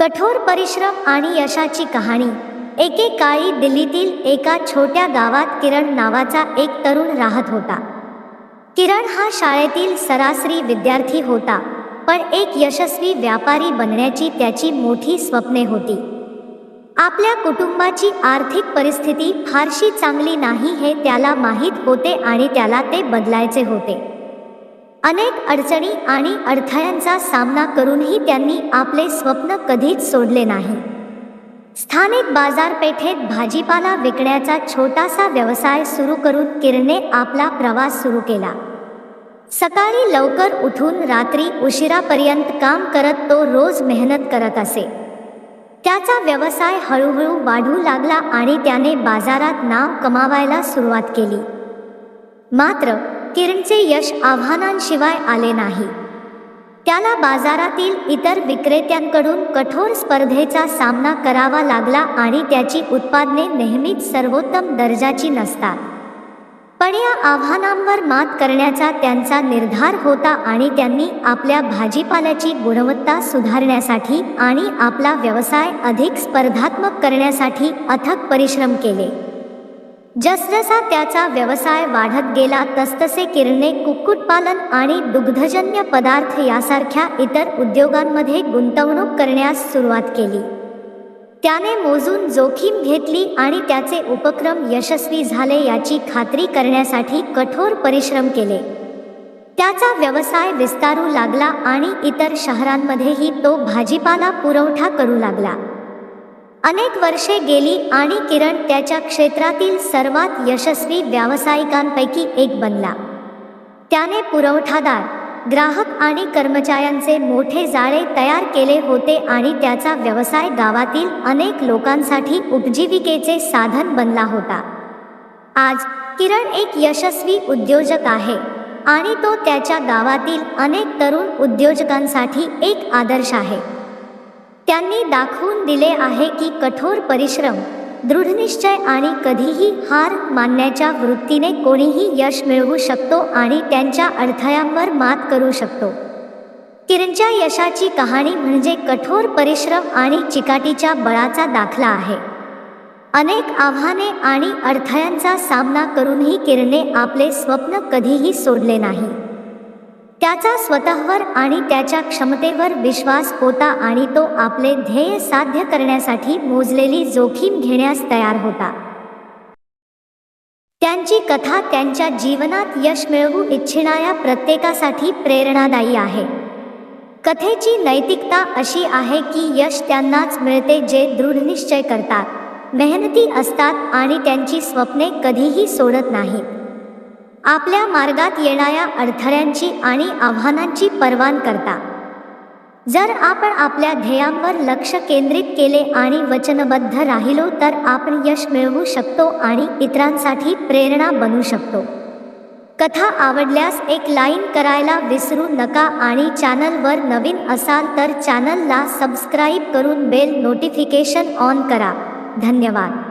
कठोर परिश्रम आणि यशाची कहाणी. एकेकाळी दिल्लीतील एका छोट्या गावात किरण नावाचा एक तरुण राहत होता. किरण हा शाळेतील सरासरी विद्यार्थी होता पण एक यशस्वी व्यापारी बनण्याची त्याची मोठी स्वप्ने होती. आपल्या कुटुंबाची आर्थिक परिस्थिती फारशी चांगली नाही हे त्याला माहीत होते आणि त्याला ते बदलायचे होते. अनेक अडचणी आणि अडथळ्यांचा सामना करूनही त्यांनी आपले स्वप्न कधीच सोडले नाही. स्थानिक बाजारपेठेत भाजीपाला विकण्याचा छोटासा व्यवसाय सुरू करून किरणे आपला प्रवास सुरू केला. सकाळी लवकर उठून रात्री उशिरापर्यंत काम करत तो रोज मेहनत करत असे. त्याचा व्यवसाय हळूहळू वाढू लागला आणि त्याने बाजारात नाव कमावायला सुरुवात केली. मात्र किरणचे यश आव्हानांशिवाय आले नाही. त्याला बाजारातील इतर विक्रेत्यांकडून कठोर स्पर्धेचा सामना करावा लागला आणि त्याची उत्पादने नेहमीच सर्वोत्तम दर्जाची नसतात. पण या आव्हानांवर मात करण्याचा त्यांचा निर्धार होता आणि त्यांनी आपल्या भाजीपाल्याची गुणवत्ता सुधारण्यासाठी आणि आपला व्यवसाय अधिक स्पर्धात्मक करण्यासाठी अथक परिश्रम केले. जसजसा त्याचा व्यवसाय वाढत गेला तसतसे किरणे कुक्कुटपालन आणि दुग्धजन्य पदार्थ यासारख्या इतर उद्योगांमध्ये गुंतवणूक करण्यास सुरुवात केली. त्याने मोजून जोखीम घेतली आणि त्याचे उपक्रम यशस्वी झाले याची खात्री करण्यासाठी कठोर परिश्रम केले. त्याचा व्यवसाय विस्तारू लागला आणि इतर शहरांमध्येही तो भाजीपाला पुरवठा करू लागला. अनेक वर्षे गेली आणि किरण त्याच्या क्षेत्रातील सर्वात यशस्वी व्यावसायिकांपैकी एक बनला. त्याने पुरवठादार ग्राहक आणि कर्मचाऱ्यांचे मोठे जाळे तयार केले होते आणि त्याचा व्यवसाय गावातील अनेक लोकांसाठी उपजीविकेचे साधन बनला होता. आज किरण एक यशस्वी उद्योजक आहे आणि तो त्याच्या गावातील अनेक तरुण उद्योजकांसाठी एक आदर्श आहे. त्यांनी दाखवून दिले आहे की कठोर परिश्रम दृढनिश्चय आणि कधीही हार मानण्याच्या वृत्तीने कोणीही यश मिळवू शकतो आणि त्यांच्या अडथळ्यांवर मात करू शकतो. किरणच्या यशाची कहाणी म्हणजे कठोर परिश्रम आणि चिकाटीच्या बळाचा दाखला आहे. अनेक आव्हाने आणि अडथळ्यांचा सामना करूनही किरणे आपले स्वप्न कधीही सोडले नाही. त्याचा स्वतःवर आणि त्याच्या क्षमतेवर विश्वास होता आणि तो आपले ध्येय साध्य करण्यासाठी मोजलेली जोखीम घेण्यास तयार होता. त्यांची कथा त्यांच्या जीवनात यश मिळवू इच्छिणाऱ्या प्रत्येकासाठी प्रेरणादायी आहे. कथेची नैतिकता अशी आहे की यश त्यांनाच मिळते जे दृढनिश्चय करतात मेहनती असतात आणि त्यांची स्वप्ने कधीही सोडत नाहीत. आपल्या मार्गात येणाऱ्या अडथळ्यांची आणि आव्हानांची परवान करता. जर आपण आपल्या ध्येयांवर लक्ष केंद्रित केले आणि वचनबद्ध राहिलो तर आपण यश मिळवू शकतो आणि इतरांसाठी प्रेरणा बनू शकतो. कथा आवडल्यास एक लाईन करायला विसरू नका आणि चॅनलवर नवीन असाल तर चॅनलला सबस्क्राईब करून बेल नोटिफिकेशन ऑन करा. धन्यवाद.